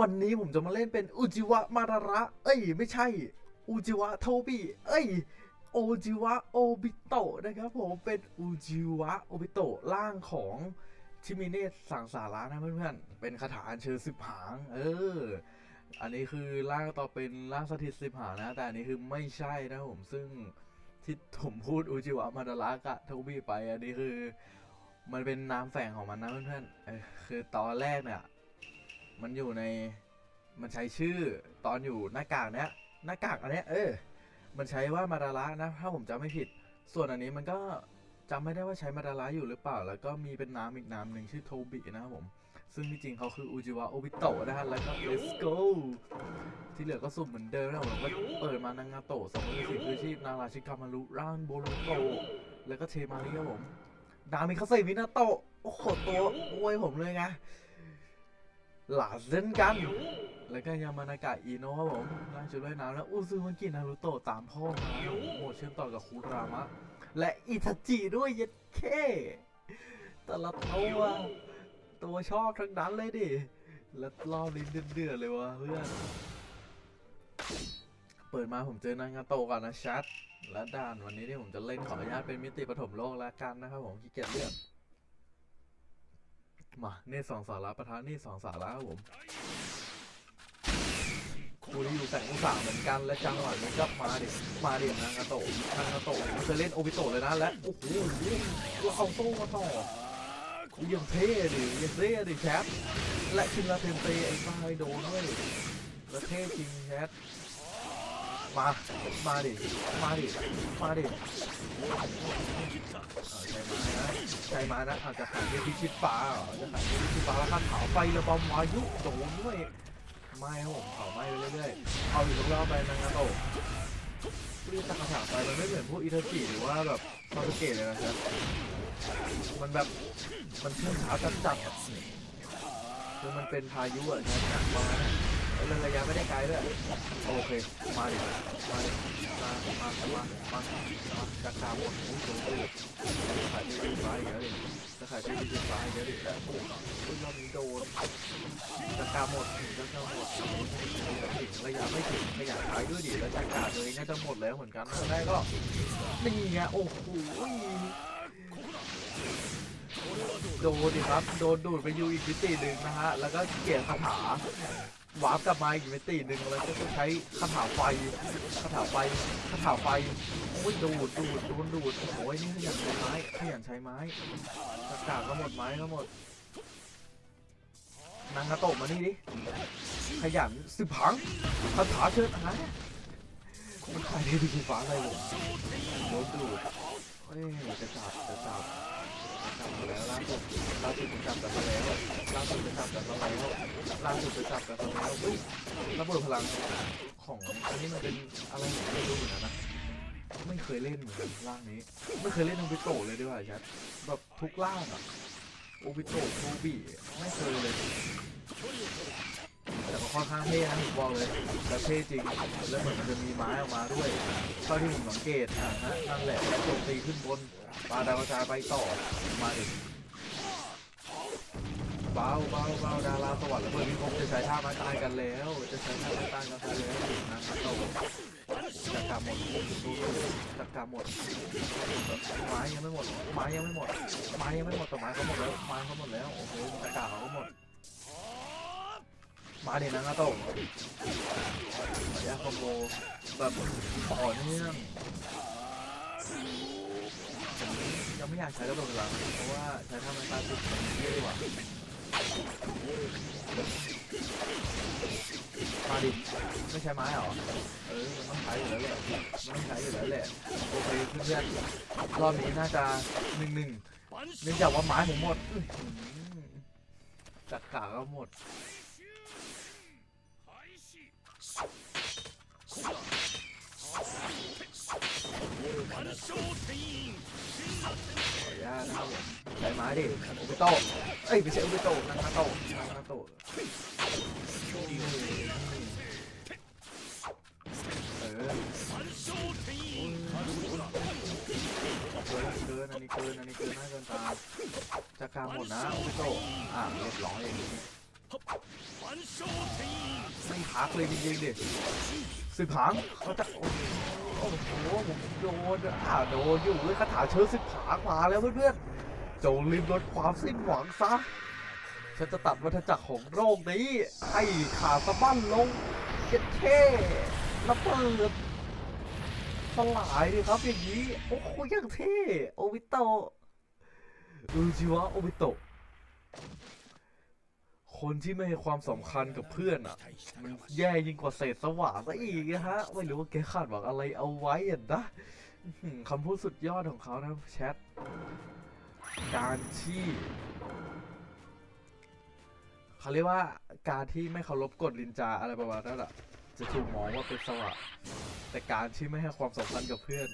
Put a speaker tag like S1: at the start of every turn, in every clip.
S1: วันนี้ผมจะมาเล่นเป็นอุจิวะมาระ เอ้ย ไม่ใช่ อุจิวะโทบิเอ้ย โอจิวะโอบิโตะนะครับผม เป็นอุจิวะโอบิโตะร่างของชิมิเนสสังสาระนะเพื่อนๆ เป็นคาถาอัญเชิญสิบหาง เออ อันนี้คือร่างต่อเป็นร่างสถิตสิบหางนะ แต่อันนี้คือไม่ใช่นะผม ซึ่งที่ผมพูดอุจิวะมาดาระกับโทบิไป อันนี้คือ มันเป็นนามแฝงของมันนะเพื่อนๆ คือตอนแรกเนี่ย มันอยู่ในมันใช้ชื่อตอนอยู่หน้ากากเนี้ยหน้ากากอันเนี้ยเออ มันใช้ว่ามาดาระนะ ถ้าผมจำไม่ผิด ส่วนอันนี้มันก็จำไม่ได้ว่าใช้มาดาระอยู่หรือเปล่า แล้วก็มีเป็นน้ำอีกน้ำหนึ่งชื่อโทบินะครับผม ซึ่งที่จริงเขาคืออุจิวะโอบิโตะนะฮะแล้วก็ let's go ที่เหลือก็สุ่มเหมือนเดิมนะผมก็เปิดมานางาโตะสองมือสี่คือชีพนาราชิกามารุร่างโบโลโตแล้วก็เทมาริครับผมดามิคาเซมินาโตะโอ้โหตัวอวยผมเลยไง หลาเซนกัน แล้วก็ยามานากะอิโนะครับผมร่างชุดว่ายน้ำแล้วอุซึมากินารุโตะตามพ่อมาโอ้โหเชื่อมต่อกับคุรามะ และอิทาจิด้วยเย็ดเคต่ละตัวตัวชอบทั้งนั้นเลยดิ แล้วรอบนี้เดือดเลยวะเพื่อน เปิดมาผมเจอนางาโตก่อนนะชัด และด่านวันนี้ที่ผมจะเล่นขออนุญาตเป็นมิติปฐมโลกแล้วกันนะครับผมขี้เกียจเลือก มาเนตสองสาระประธานนี่สองสาระครับผมคูที่อยู่แสงอุตสาหเหมือนกันและจังหวะนี้ก็มาดิมาดินางาโตะนางาโตะผมเคยเล่นโอบิโตะเลยนะและโอ้โหก็เอาโต้มาต่อยังเท่ดิยังเท่ดิแชทและคินลาเทนเตไอ้บ้าไอ้โดนด้วยแล้วเท่จริงแชทมา มาดิ มาดิ มาดิใช้ไม้นะ ใช้ไม้นะอาจจะหายไปพิชิตฟ้าเหรอจะหายไปพิชิตฟ้าแล้วข้าเผาไฟระบำวายุโดนด้วยไม่ครับผมเผาไหม้ไปเรื่อยๆเอาอีกรอบๆไปนะกระโตรีบตักกระถางไฟมันไม่เหมือนพวกอิทาจิหรือว่าแบบซาสเกะเลยนะครับมันแบบมันเชื่องช้าจัดจัดๆคือมันเป็นพายุอะใช่ไหมมานะแล้วระยะไม่ได้ไกลด้วยโอเคมาดิมาดิมามามามามาจักรหมดโอ้ยโดายที่ดินฟ้าอีกแล้วดิโอ้ยรอบนี้โดนจักรหมดจักรหมดระยะไม่ถึงขยันขายด้วยดิแล้วจักรเลยน่าจะหมดแล้วเหมือนกันตอนแรกก็นี่ไงโอ้โหโดนดิครับ โดนดูดไปอยู่อีกพิตีหนึ่งนะฮะ แล้วก็เกี่ยคาถา วาร์ปกลับมาอีกมิติหนึ่งแล้วก็ต้องใช้คาถาไฟคาถาไฟคาถาไฟโอ้ยดูดดูดโดนดูดโอ้ยนี่ขยันใช้ไม้ขยันใช้ไม้ตะกากก็หมดไม้ก็หมดนางกระโตกมานี่ดิขยันสิบพังคาถาเชิญหายมันขายได้ดีฟ้าอะไรวะโดนดูดเฮ้ยจะจับจะจับ จะจับมาแล้วล่าสุดล่าสุดจะจับกันมาแล้วล่าสุดจะจับกันมาแล้วล่าสุดไปจับกันมาแล้วเฮ้ยระเบิดพลังของอันนี้มันเป็นอะไรไม่รู้เหมือนกันนะไม่เคยเล่นเหมือนกันร่างนี้ ไม่เคยเล่นโอบิโตะเลยด้วยชัดแบบทุกร่างอะโอบิโตะโคบิไม่เคยเลย แต่ก็ค่อนข้างเท่นะผมบอกเลยแต่เท่จริง แล้วเหมือนมันจะมีไม้ออกมาด้วยเท่าที่ผมสังเกตอะนะนั่นแหละแล้วโจมตีขึ้นบนปลาดาวกระจายไปต่อมาอีกเบาเบาเบาดาราสวรรค์และเพื่อนพิภพจะใช้ท่าไม้ตายกันแล้ว จะใช้ท่าไม้ตายกันแล้วนะครับโตจักรหมดดูจักรหมดไม้ยังไม่หมดไม้ยังไม่หมดไม้ยังไม่หมดแต่ไม้เขาหมดแล้วไม้เขาหมดแล้วโอ้โหจักรเขาหมด มาเดี๋ยวนะโตยาคอมโบแบบต่อเนื่องผมยังไม่อยากใช้ระเบิดพลังเพราะว่าใช้ท่าไม้ตายสุดมันเท่กว่ามาดิไม่ใช้ไม้เหรอ เออ มันต้องใช้อยู่แล้วแหละมันต้องใช้อยู่แล้วแหละ โอเคเพื่อนๆรอบนี้น่าจะหนึ่งหนึ่งเนื่องจากว่าไม้ผมหมดจักรกาก็หมด ขออนุญาตนะครับผมใช้ไม้ดิโอเปโต้เอ้ยไม่ใช่โอเปโต้นังนาโต้นังนาโต้เออเกินเกินอันนี้เกินอันนี้เกินน่าเกินตาจะกลาหมดนะโอเปโต้อะเรียบร้อยอย่างไม่พักเลยจริงๆดิ สิบหางเขาจะโอ้โหผมโดนอ่าโดนอยู่เลยคาถาเชิญสิบหางมาแล้วเพื่อนๆจงริมรถความสิ้นหวังซะฉันจะตัดวัฏจักรของโรคนี้ให้ขาสะบั้นลงเจ็ดเท่ระเบิดสลายเลยครับอย่างนี้ โอ้โหยังเท่ โอบิโตะอูจิวะโอบิโตะ คนที่ไม่ให้ความสำคัญกับเพื่อนอะ มันแย่ยิ่งกว่าเศษสว่าซะอีกนะฮะ ไม่รู้ว่าแกคาดหวังอะไรเอาไว้อะนะคำพูดสุดยอดของเขานะแชท การที่เขาเรียกว่าการที่ไม่เคารพกฎลินจาอะไรประมาณนั้นแหละจะถูกมองว่าเป็นสวะแต่การที่ไม่ให้ความสำคัญกับเพื่อน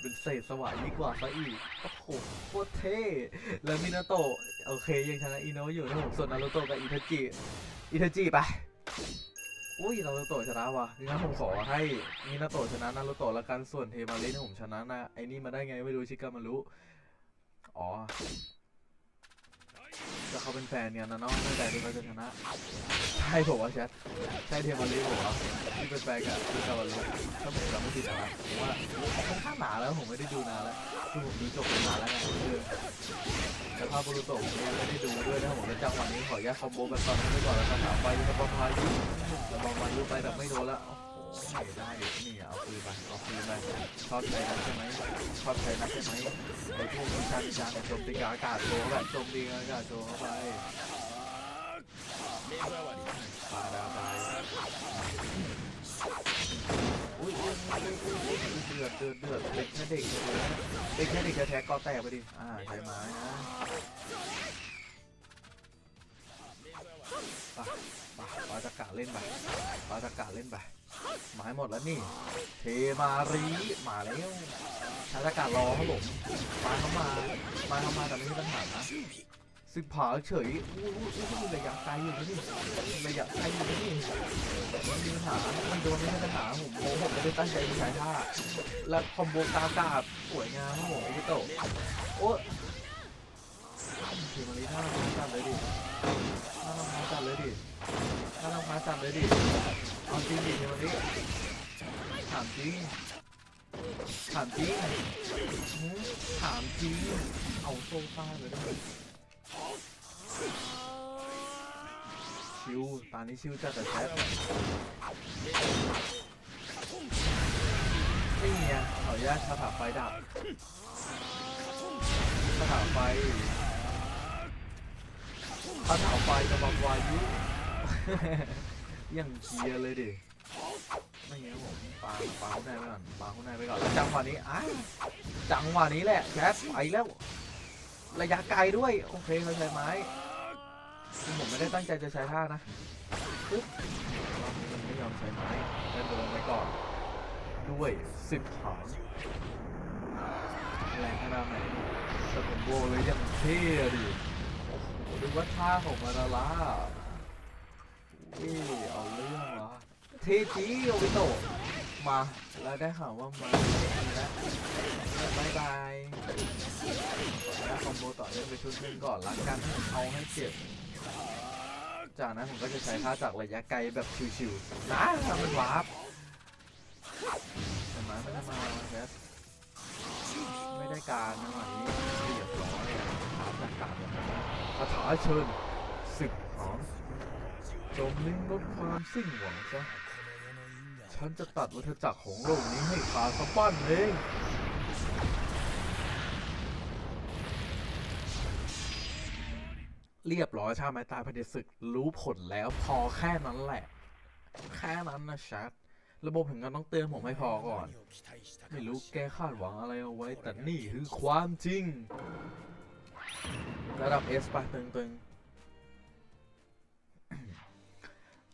S1: เป็นเศษสวายดีกว่าซะอีก โอ้โหโคตรเท่ แล้วมินาโตะโอเคยังชนะอิโนะอยู่นะผมส่วนนารุโตะกับอิทาจิ อิทาจิไป อุ้ยนารุโตะชนะว่ะงั้นผมขอให้มินาโตะชนะนารุโตะแล้วกัน ส่วนเทมาริเนี่ยผมชนะนะไอ้นี่มาได้ไงไม่รู้ชิกามารุอ๋อ จะเขาเป็นแฟนกันนะเนาะไม่แต่ที่เขาจะชนะใช่ผมว่าแชทใช่เทมาริผมว่าที่เป็นแฟนกับชิกามารุถ้าผมจำไม่ผิดนะผมว่าค่อนข้างหนาแล้วผมไม่ได้ดูนานแล้วคือผมดูจบไปนานแล้วไงคือแต่ภาพบุรุโตผมไม่ได้ดูด้วยนะผมจะจำวันนี้ขออนุญาตคอมโบแบบตอนนี้ไปก่อนแล้วกันถามไปกระบองพายุกระบองพายุไปแบบไม่โดนและ โอ้โหไม่ได้นี่เอาคืนไปเอาคืนไปชอบใช้นักใช่ไหมชอบใช้นักใช่ไหมไอ้พวกวิชาวิชาเนี่ยโจมตีกับอากาศโชว์แบบโจมตีกับอากาศโชว์เข้าไปปาดาไปอุ้ยเดือดเดือดเดือดเป็นแค่เด็กเลยนะเป็นแค่เด็กแท้ๆก็แตกไปดิอ่าใช้ไม้นะปะปะปาจักะเล่นไปปาจักะเล่นไป มายหมดแล้วนี่ เทมารีมาแล้วชาจักระรอครับผมมาเข้ามา มาเข้ามาแต่ไม่มีปัญหานะสิบผาเฉยอู้อู้อู้อู้ระยะไกลอยู่นะนี่ระยะไกลอยู่นะนี่ไม่มีปัญหาไม่โดนไม่มีปัญหาผมโอ้ผมไม่ได้ตั้งใจจะใช้ท่า แล้วคอมโบกากาบสวยงามครับผมโอบิโตะโอ้เทมารีท่าลงจัดเลยดิน่าลงมาจัดเลยดิน่าลงมาจัดเลยดิ เอาจริงดิเดี๋ยวนี้ถามจริงถามจริงหืมถามจริงเอาโซฟาเลยได้ไหมชิวตอนนี้ชิวจัดแต่แซ่บนี่ไงขออนุญาตคาถาไฟดับคาถาไฟคาถาไฟกระบอกวายุ ยังเคียร์เลยดิ ไม่งั้นผมปาปาข้างในไปก่อนปาข้างในไปก่อนแล้วจังหวะนี้อ้าจังหวะนี้แหละแคสไปแล้ว ระยะไกลด้วย โอเคเขาใช้ไม้ผมไม่ได้ตั้งใจจะใช้ท่านะปึ๊บรอบนี้มันไม่ยอมใช้ไม้ได้โดนไปก่อน ด้วยสิบหางแรงขนาดไหนแต่ผมโบเลยยังเท่ดิดูว่าท่าของมาดาร่า อุ้ยเอาเรื่องวะเทจีโอบิโตะมาแล้วได้ข่าวว่ามาแล้วบายบายแล้วคอมโบต่อเล่นไปชุดหนึงก่อนละกันเอาให้เจ็บ จากนั้นผมก็จะใช้ท่าจากระยะไกลแบบชิวๆนะมันวาร์ปแต่มาไม่ได้มาแคสไม่ได้การนะวันนี้เรียบร้อยอะถามจากการอย่างนั้คาถาเชิญสิบหาง จมลิ้งลดความสิ้นหวังซะ ฉันจะตัดวัฏจักรของโลกนี้ให้ขาดสะบั้นเองเรียบร้อยชาไม้ตายภายในศึกรู้ผลแล้วพอแค่นั้นแหละ แค่นั้นนะชัด ระบบถึงกันต้องเตือนผมให้พอก่อน ไม่รู้แกคาดหวังอะไรเอาไว้ แต่นี่คือความจริง ระดับ S ปะตึงๆ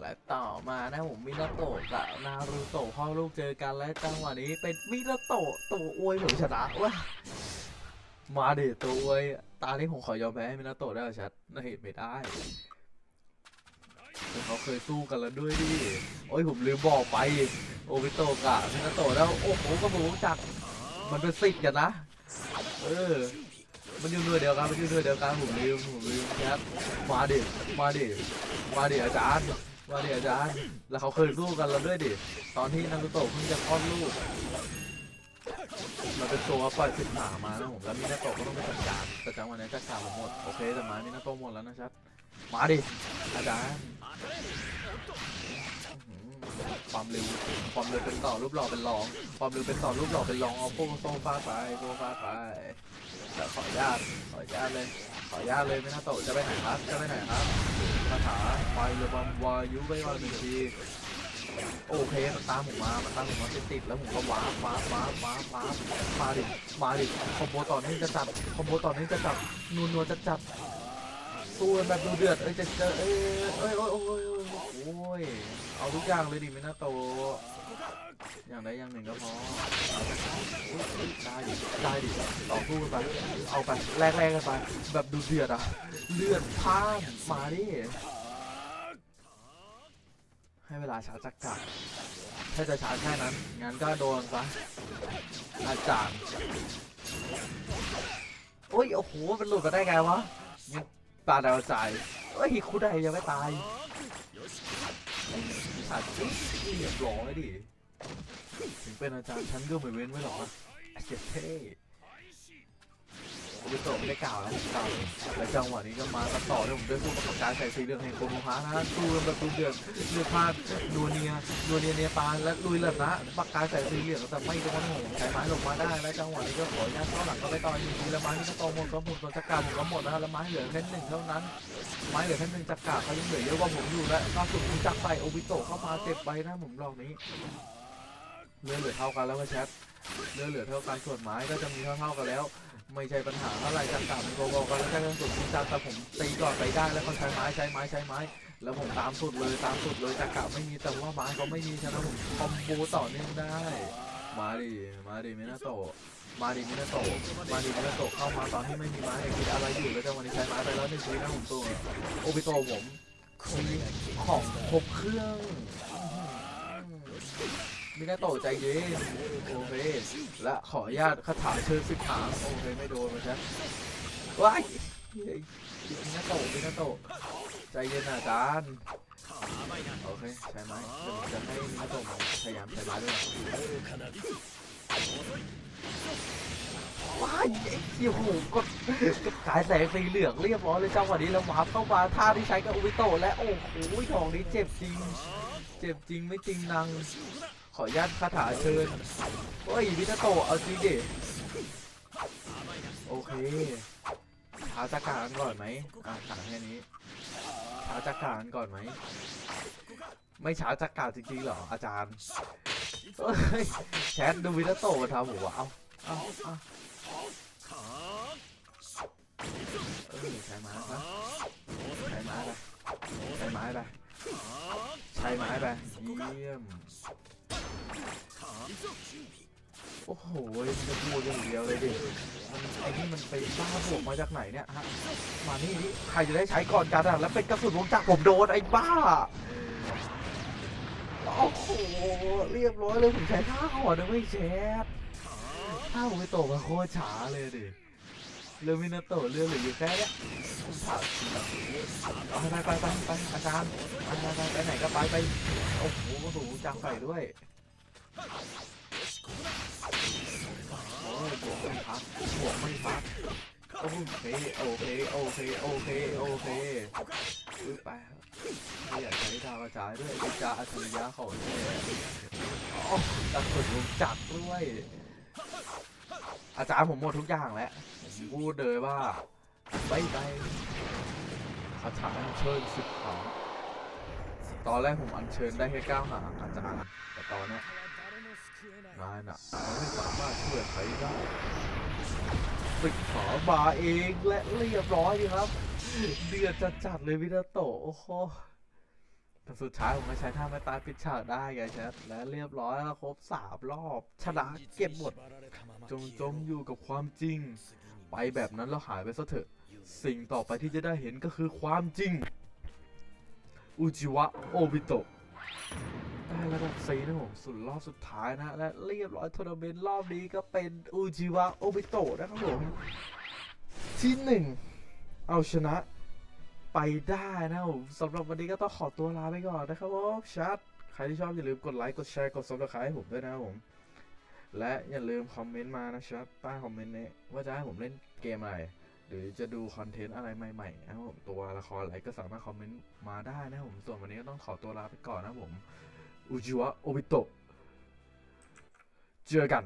S1: และต่อมานะผมมินาโตะกับนารูโตะพ่อลูกเจอกันและจังหวะนี้เป็นมินาโตะตัวอวยผมชนะว่ะมาเดตัวอวย ตานี้ผมขอยอมแพ้ให้มินาโตะได้เหรอชัดน่าเห็นไม่ได้เขาเคยสู้กันแล้วด้วยดิโอ้ยผมลืมบอกไป โอบิโตะกับมินาโตะแล้วโอ้โหก็รู้จักมันเป็นสิทธิ์กันนะเออมันอยู่หน่วยเดียวกันมันอยู่หน่วยเดียวกันผมลืมผมลืมครับมาดิมาเดิมาเดิอาจารย์ มาดิอาจารย์แล้วเขาเคยสู้กันแล้วด้วยดิ ตอนที่นารูโตะเพิ่งจะคลอดลูกมันเป็นตัวปล่อยสิบหามานะผม แล้วมินาโตะก็ต้องไปจัดการแต่จังวะนี้จัดการผมหมด โอเคแต่มามินาโตะหมดแล้วนะชัด มาดิ อาจารย์ความเร็วความเร็วเป็นต่อรูปหล่อเป็นรอง ความเร็วเป็นต่อรูปหล่อเป็นรองเอาโป้งโซฟาไปโซฟาไปแต่ขออนุญาตขออนุญาตเลย ขออนุญาตเลยไม่น่าโตจะไปไหนครับ จะไปไหนครับคาถาไฟระบอมวายุไปวันหนึ่งทีโอเคมันตามผมมามันตามผมมาติดๆแล้วผมก็ว้าว้าว้าว้าว้ามาดิมาดิคอมโบต่อเนื่องจะจับคอมโบต่อเนื่องจะจับนูนัวจะจับ สู้กันแบบดูเดือดเอ้ยจะเจอเอ้ยเอ้ยโอ้ยโอ้ยโอ้ยโอ้ยเอาทุกอย่างเลยดิไม่น่าโตอย่างใดอย่างหนึ่งก็พอได้ดิได้ดิต่อสู้กันไปเอาไปแลกๆกันไปแบบดูเดือดอะเลือดพ่านมาดิให้เวลาชาจักรถ้าจะชาแค่นั้นงั้นก็โดนซะอาจารย์โอ้ยโอ้โหมันหลุดมาได้ไงวะ งั้นปาดาวใจเฮ้ยคุไดยังไม่ตายขาดจิ๊เรียบร้อยดิ ถึงเป็นอาจารย์ฉันก็ไม่เว้นไว้หรอกไอ้เจ็บเท่ อบิโตะไม่ได้กล่าวแล้วผมกล่าวและจังหวะนี้ก็มาตัดต่อด้วยผมด้วยผู้ประกอบการใส่สีเหลืองแห่งโคโนฮะนะสู้กันแบบดูเดือดเลือดพลาดนัวเนียนัวเนียเนปานและลุยเลยนะปากกาใส่สีเหลืองแต่ไม่โดนหงใช้ไม้ลงมาได้และจังหวะนี้ก็ขออนุญาตเข้าหลังก็ไปต่อจริงๆแล้วไม้ที่ก็โตหมดก็หมดตัวจักรผมก็หมดนะแล้วไม้เหลือแค่หนึ่งเท่านั้น ไม้เหลือแค่หนึ่งจักรเขายังเหลือเยอะกว่าผมอยู่และล่าสุดผมจักรใส่โอบิโตะเข้ามาเจ็บไปนะผมรอบนี้เลือดเหลือเท่ากันแล้วว่าแชทเลือดเหลือเท่ากันส่วนไม้ก็จะมีเท่าๆกันแล้ว ไม่ใช่ปัญหาอะไรจักรมันโกโก้กันแล้วแค่กระสุนจริงจังแต่ผมตีก่อนไปได้แล้วเขาใช้ไม้ใช้ไม้ใช้ไม้ แล้วผมตามสุดเลยตามสุดเลยจักรไม่มีแต่ว่าไม้เขาไม่มีฉะนั้นผมคอมโบต่อเนื่องได้ มาดิมาดิมินาโตะมาดิมินาโตะมาดิมินาโตะเข้ามาตอนที่ไม่มีไม้คิดอะไรอยู่แล้วจังวะนี้ใช้ไม้ไปแล้วหนึ่งทีนะผมตัวโอบิโตะผมมีของครบเครื่อง มินาโตะใจเย็นโอเคและขออนุญาตคาถาเชิญสิบหางโอเคไม่โดนมาใช่ว้ายมินาโตะมินาโตะใจเย็นนะอาจารย์โอเคใช่ไหมเดี๋ยวผมจะให้มินาโตะพยายามใช้ไม้ด้วยว้ายไอ้เหี้ยโหก็ก็ขายแสงสีเหลืองเรียบร้อยเลยจังวะนี้แล้ววาเข้ามาท่าที่ใช้กับอุบิโตะและโอ้โหดอกนี้เจ็บจริง เจ็บจริงไม่จริงนัง ขออนุญาตคาถาเชิญโอ้ยมินาโตะเอาจริงดิโอเคช้าจักรานก่อนไหมอะถามแค่นี้ช้าจักรานก่อนไหม ไม่ช้าจักรจริงๆหรออาจารย์แชทดูมินาโตะมาทำผมวเอาเอาเอาเออใช้ไม้ปะใช้ไม้ไปใช้ไม้ไปใช้ไม้ไปเยี่ยม โอ้โหจะพูดอย่างเดียวเลยดิมันไอ้นี่มันไปบ้าบวกมาจากไหนเนี่ยฮะ มานี่นี่ใครจะได้ใช้ก่อนกันอะ แล้วเป็นกระสุนวงจักรผมโดนไอ้บ้า โอ้โห เรียบร้อยเลยผมใช้ท่าห่อนะไม่แชทท่าผมไปโตมาโคตรช้าเลยดิเรือมินาโตะเรือเหลืออยู่แค่เนี้ยเอาไปไปไปไปอาจารย์ไปไปไปไปไหนก็ไปไป โอ้โหกระสุนวงจักใส่ด้วย โอ้บวกไม่พักบวกไม่พักโอเคโอเคโอเคโอเคโอเคปึ๊บไปครับไม่อยากใช้ดาวกระจายด้วยวิจาอัจฉริยะของแท้โอ้กระสุนวงจักรด้วย อาจารย์ผมหมดทุกอย่างแล้วผมพูดเลยว่าบายบายคาถาอัญเชิญสิบหางตอนแรกผมอัญเชิญได้แค่เก้าหางอาจารย์แต่ตอนเนี้ยายน่ะมันไม่สามารถช่วยใครได้ปิดขามาเองและเรียบร้อยครับ เดือดจัดจัดๆเลยวินาโตะโอ้โหแต่สุดท้ายผมก็ใช้ท่าไม่ตายปิดฉากได้ไงแชทและเรียบร้อยแล้วครบสามรอบ ชนะเก็บหมด จงจมอยู่กับความจริง ไปแบบนั้นแล้วหายไปซะเถอะ สิ่งต่อไปที่จะได้เห็นก็คือความจริงอุจิวะโอบิโตะ ได้ระดับสีนะผมสุดรอบสุดท้ายนะ และเรียบร้อยทัวร์นาเมนต์รอบนี้ก็เป็นอูจิวะโอบิโตะนะครับผมที่หนึ่งเอาชนะไปได้นะผมสำหรับวันนี้ก็ต้องขอตัวลาไปก่อนนะครับผมชัดใครที่ชอบอย่าลืมกดไลค์กดแชร์กดซับสไครต์ให้ผมด้วยนะผม และอย่าลืมคอมเมนต์มานะครับใต้คอมเมนต์นี้ว่าจะให้ผมเล่นเกมอะไร หรือจะดูคอนเทนต์อะไรใหม่ๆนะครับผมตัวละครอะไรก็สามารถคอมเมนต์มาได้นะผมส่วนวันนี้ก็ต้องขอตัวลาไปก่อนนะผม อุจิวะโอบิโตะเจอกัน